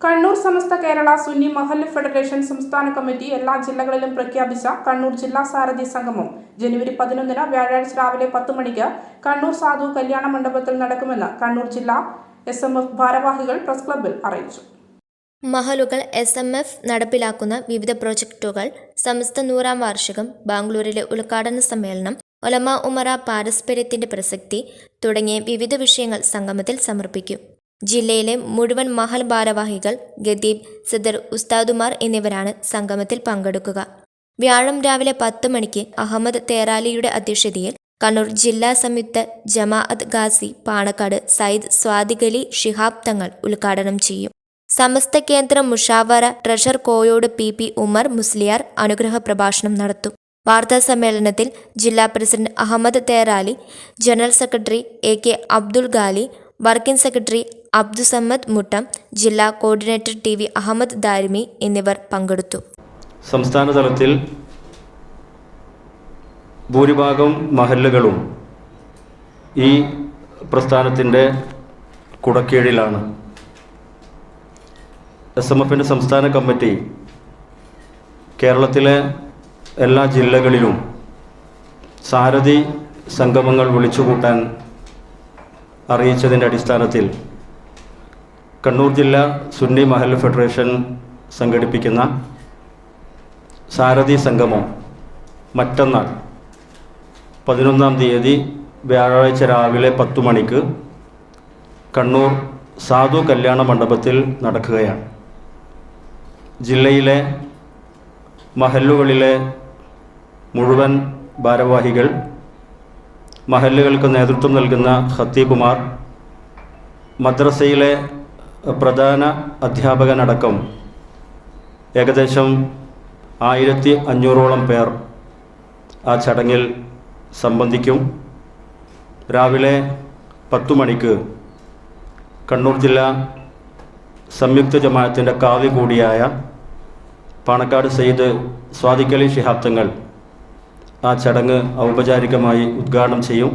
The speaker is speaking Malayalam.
കണ്ണൂർ സമസ്ത കേരള സുന്നി മഹല്ല് ഫെഡറേഷൻ സംസ്ഥാന കമ്മിറ്റി എല്ലാ ജില്ലകളിലും പ്രഖ്യാപിച്ച കണ്ണൂർ ജില്ലാ സാരഥി സംഗമം ജനുവരി പതിനൊന്നിന് വ്യാഴാഴ്ച രാവിലെ പത്ത് മണിക്ക് കണ്ണൂർ സാധു കല്യാണ മണ്ഡപത്തിൽ നടക്കുമെന്ന് കണ്ണൂർ ജില്ലാ എസ് എം എഫ് ഭാരവാഹികൾ പ്രസ് ക്ലബിൽ അറിയിച്ചു. മഹലുകൾ എസ് എം എഫ് നടപ്പിലാക്കുന്ന വിവിധ പ്രോജക്റ്റുകൾ സമസ്ത നൂറാം വാർഷികം ബാംഗ്ലൂരിലെ ഉദ്ഘാടന സമ്മേളനം ഒലമ ഉമറ പാരസ്പര്യത്തിന്റെ പ്രസക്തി തുടങ്ങിയ വിവിധ വിഷയങ്ങൾ സംഗമത്തിൽ സമർപ്പിക്കും. ജില്ലയിലെ മുഴുവൻ മഹൽ ഭാരവാഹികൾ ഗദീബ് സദർ ഉസ്താദുമാർ എന്നിവരാണ് സംഗമത്തിൽ പങ്കെടുക്കുക. വ്യാഴം രാവിലെ പത്ത് മണിക്ക് അഹമ്മദ് തേറാലിയുടെ അധ്യക്ഷതയിൽ കണ്ണൂർ ജില്ലാ സംയുക്ത ജമാഅത്ത് ഗാസി പാണക്കാട് സയ്യിദ് സ്വാദിഖലി ഷിഹാബ് തങ്ങൾ ഉദ്ഘാടനം ചെയ്യും. സമസ്ത കേന്ദ്ര Mushawara treasurer കോയോട് P P Umar Musliyar അനുഗ്രഹ പ്രഭാഷണം നടത്തും. വാർത്താ സമ്മേളനത്തിൽ ജില്ലാ president Ahammad Therali general secretary A K Abdul Ghali working secretary Abdussamad Muttam ജില്ലാ coordinator T V Ahammad Darimi എന്നിവർ പങ്കെടുത്തു. സംസ്ഥാന തലത്തിൽ ഭൂരിഭാഗം മഹല്ലുകളും ഈ പ്രസ്ഥാനത്തിന്റെ കുടക്കീഴിലാണ്. എസ് എം എഫിന്റെ സംസ്ഥാന കമ്മിറ്റി കേരളത്തിലെ എല്ലാ ജില്ലകളിലും സാരഥി സംഗമങ്ങൾ വിളിച്ചുകൂട്ടാൻ അറിയിച്ചതിന്റെ അടിസ്ഥാനത്തിൽ കണ്ണൂർ ജില്ലാ സുന്നി മഹൽ ഫെഡറേഷൻ സംഘടിപ്പിക്കുന്ന സാരഥി സംഗമം മറ്റന്നാൾ പതിനൊന്നാം തീയതി വ്യാഴാഴ്ച രാവിലെ പത്തു മണിക്ക് കണ്ണൂർ സാധു കല്യാണ മണ്ഡപത്തിൽ നടക്കുകയാണ്. ജില്ലയിലെ മഹല്ലുകളിലെ മുഴുവൻ ഭാരവാഹികൾ മഹല്ലുകൾക്ക് നേതൃത്വം നൽകുന്ന ഹത്തീബുമാർ മദ്രസയിലെ പ്രധാന അധ്യാപകനടക്കം ഏകദേശം ആയിരത്തി അഞ്ഞൂറോളം പേർ ആ ചടങ്ങിൽ സംബന്ധിക്കും. രാവിലെ പത്തു മണിക്ക് കണ്ണൂർ ജില്ല സംയുക്ത ജമാഅത്തിന്റെ കാവ്യ കൂടിയായ പാണക്കാട് സയ്യിദ് സ്വാദിഖലി ശിഹാബ്ദങ്ങൾ ആ ചടങ്ങ് ഔപചാരികമായി ഉദ്ഘാടനം ചെയ്യും.